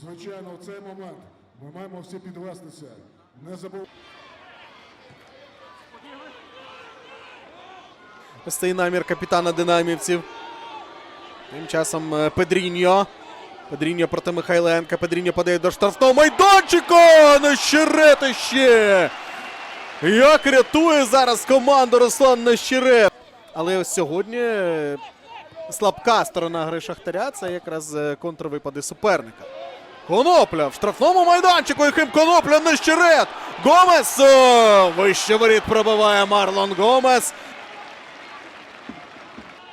Звичайно, в цей момент ми маємо всі підвестися. Не забув. Ось намір капітана динамівців. Тим часом е, Педріньо. Педріньо проти Михайленка. Педріньо подає до штрафного майданчика. Нещерет ще. Як рятує зараз команду Руслан Нещерет. Але ось сьогодні е, слабка сторона гри Шахтаря це якраз е, контрвипади суперника. Конопля в штрафному майданчику. Яким Конопля Нещерет. Гомес. Вище воріт пробиває Марлон Гомес.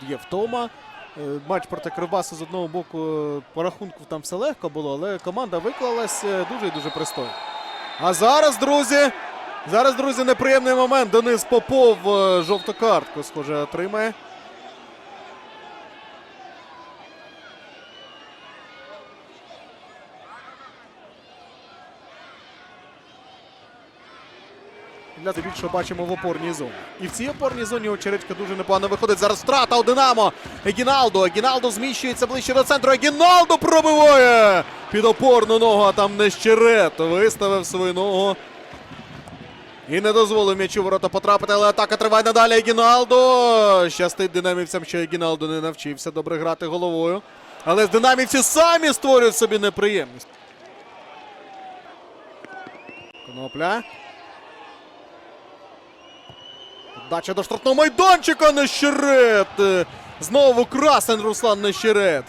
Є втома. Е, Матч проти Кривбасу з одного боку е, по рахунку там все легко було, але команда виклалась е, дуже і дуже пристойно. А зараз, друзі, зараз, друзі, неприємний момент. Денис Попов жовту картку, схоже, отримає. Більше бачимо в опорній зоні. І в цій опорній зоні очередька дуже непогано виходить. Зараз втрата у Динамо. Егіналдо. Егіналдо зміщується ближче до центру. Егіналдо пробиває під опорну ногу, а там Нещерет виставив свою ногу. І не дозволив м'ячу ворота потрапити, але атака триває надалі. Егіналдо. Щастить динамівцям, що Егіналдо не навчився добре грати головою. Але динамівці самі створюють собі неприємність. Конопля. Дача до штрафного майданчика Нещерет. Е, Знову красен Руслан Нещерет.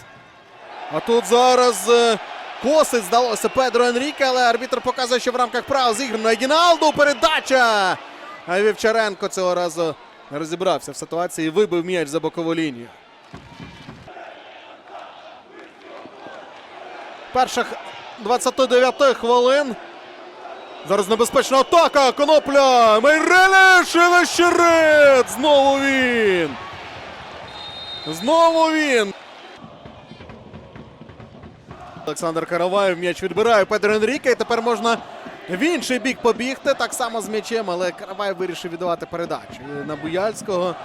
А тут зараз е, косить, здалося Педро Енріке, але арбітр показує, що в рамках прав зіграно Егіналду. Передача. А Вівчаренко цього разу розібрався в ситуації і вибив м'яч за бокову лінію. Перших 29 хвилин. Зараз небезпечна атака. Конопля. Мейрелеш і. Знову він. Знову він. Олександр Караваєв м'яч відбирає Петро Енріке. І тепер можна в інший бік побігти. Так само з м'ячем, але Караваєв вирішив віддавати передачу. На Буяльського.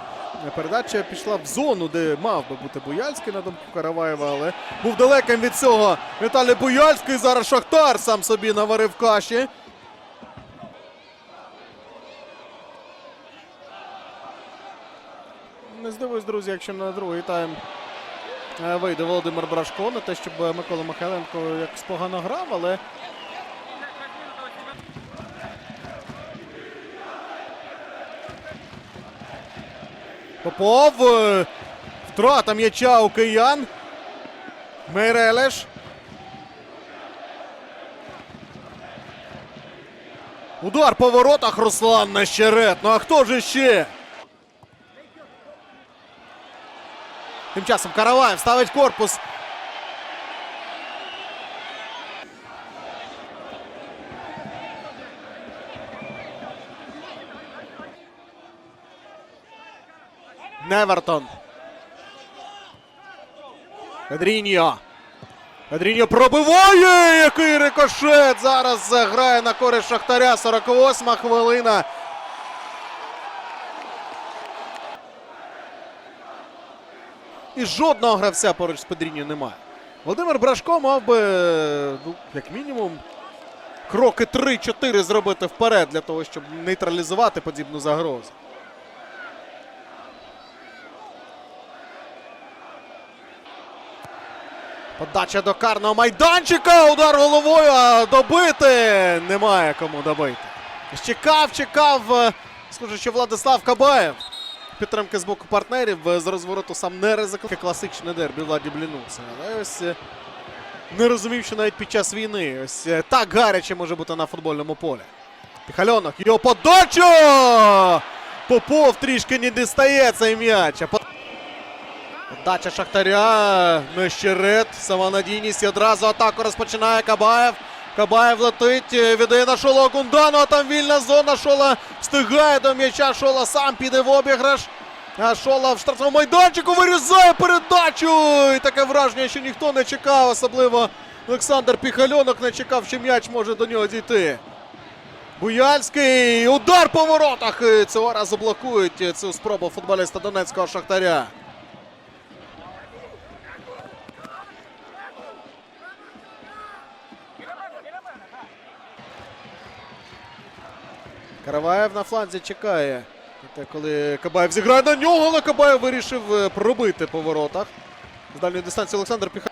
Передача пішла в зону, де мав би бути Буяльський на думку Караваєва, але був далеким від цього. Віталій Буяльський. Зараз Шахтар сам собі наварив каші. Не здивуюсь, друзі, якщо на другий тайм е, вийде Володимир Брашко. Не те, щоб Микола Михайленко якось погано грав, але. Попов. е, Втрата м'яча у киян. Мейрелеш. Удар по воротах Руслан Нещерет. Ну а хто ж іще? Тим часом Караваєв ставить корпус. Невертон. Педріньо. Педріньо пробиває! Який рикошет! Зараз грає на користь Шахтаря. 48 хвилина. І жодного гравця поруч з Педріньо немає. Володимир Брашко мав би, ну, як мінімум, кроки 3-4 зробити вперед для того, щоб нейтралізувати подібну загрозу. Подача до карного майданчика. Удар головою. А добити немає кому добити. Чекав, чекав. Схоже, що Владислав Кабаєв. Підтримки з боку партнерів е, з розвороту сам не ризикував. Класичне дербі Владі Блінуса. Але ось е, не розумів, що навіть під час війни ось е, так гаряче може бути на футбольному полі. Піхальонок. Його подача! Попов трішки не дістає цей м'яч. Подача Шахтаря. Нещерет. Самонадійність. І одразу атаку розпочинає Кабаєв. Кабаєв летить, е, віддає на Шола Гундану, а там вільна зона. Шола встигає до м'яча. Шола сам піде в обіграш. А Шола в штрафному майданчику вирізає передачу. І таке враження, що ніхто не чекав, особливо Олександр Піхальонок не чекав, що м'яч може до нього дійти. Буяльський удар по воротах. Цього разу блокують цю спробу футболіста Донецького Шахтаря. Караваєв на фланзі чекає. Те, коли Кабаєв зіграє на нього, але Кабаєв вирішив е, пробити по воротах. З дальньої дистанції Олександр Піха...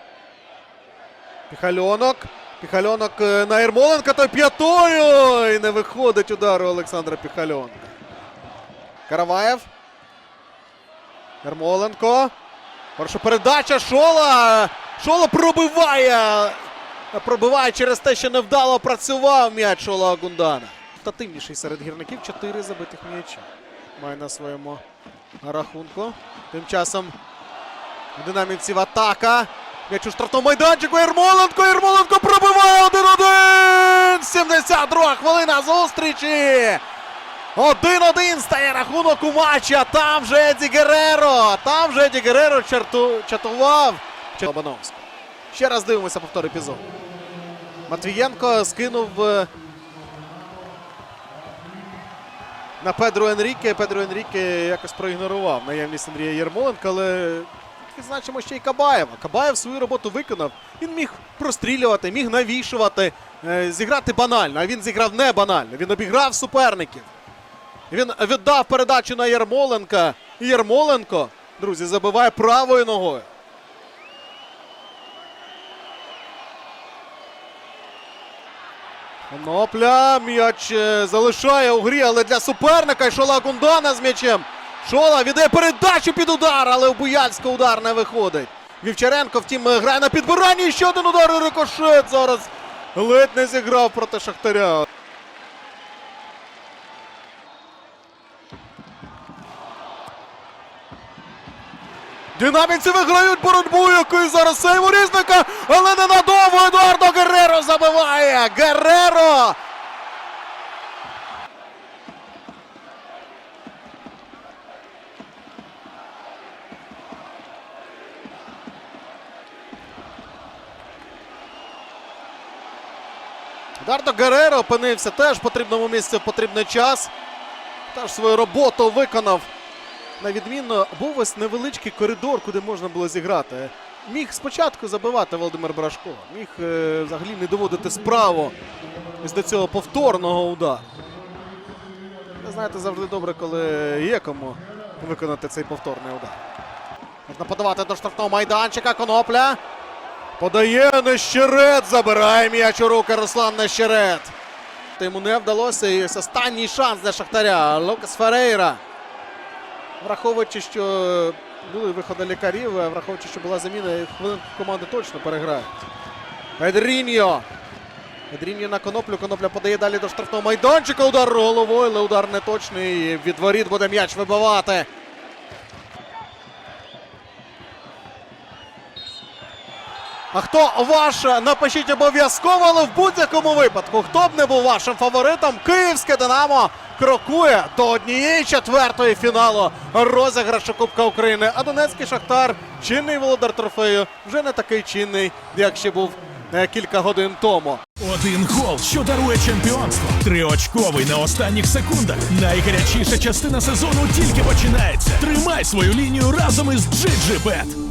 Піхальонок. Піхальонок е, на Єрмоленка, той п'ятою. І не виходить удар у Олександра Піхальонка. Караваєв. Ярмоленко. Перша передача. Шола. Шола пробиває. Пробиває через те, що невдало працював м'яч Шола Гундана. Тативніший серед гірників. Чотири забитих м'яча. Має на своєму рахунку. Тим часом у динамівців атака. М'яч у штрафному майданчику. Єрмоленко. Єрмоленко пробиває 1-1. 72 хвилина зустрічі. 1-1 стає рахунок у матчі. А там вже Еді Гереро. Там вже Еді Гереро чарту, чатував. Лобановського. Ще раз дивимося повтор епізоду. Матвієнко скинув е, на Педро Енріке. Педро Енріке якось проігнорував наявність Андрія Єрмоленка, але відзначимо ще й Кабаєва. Кабаєв свою роботу виконав. Він міг прострілювати, міг навішувати, е, зіграти банально. А він зіграв не банально. Він обіграв суперників. Він віддав передачу на Єрмоленка. І Єрмоленко, друзі, забиває правою ногою. Конопля. М'яч е, залишає у грі, але для суперника. І Шола Гундана з м'ячем. Шола віддає передачу під удар, але у Буяльського удар не виходить. Вівчаренко, втім, е, грає на підбиранні. І ще один удар і рикошет зараз. Ледь не зіграв проти Шахтаря. Динамівці виграють боротьбу, який зараз сейв у різника, але ненадовго Едуардо Герреро забиває. Герреро! Едуардо Герреро опинився теж в потрібному місці в потрібний час. Теж свою роботу виконав. На відмінно був ось невеличкий коридор, куди можна було зіграти. Міг спочатку забивати Володимир Брашко, міг е, взагалі не доводити справу ось до цього повторного удару. Ви знаєте, завжди добре, коли є кому виконати цей повторний удар. Можна подавати до штрафного майданчика. Конопля. Подає Нещерет. Забирає м'яч у руки Руслан Нещерет. Йому не вдалося. І ось останній шанс для Шахтаря. Лукас Ферейра. Враховуючи, що були виходи лікарів, враховуючи, що була заміна, хвилинку команди точно переграють. Едріньо. Едріньо на коноплю. Конопля подає далі до штрафного майданчика. Удар головою, але удар не точний. Від воріт буде м'яч вибивати. А хто ваш, напишіть обов'язково, але в будь-якому випадку, хто б не був вашим фаворитом, київське Динамо крокує до однієї четвертої фіналу розіграшу Кубка України. А Донецький Шахтар, чинний володар трофею, вже не такий чинний, як ще був е, кілька годин тому. Один гол, що дарує чемпіонство. Триочковий на останніх секундах. Найгарячіша частина сезону тільки починається. Тримай свою лінію разом із GGBet.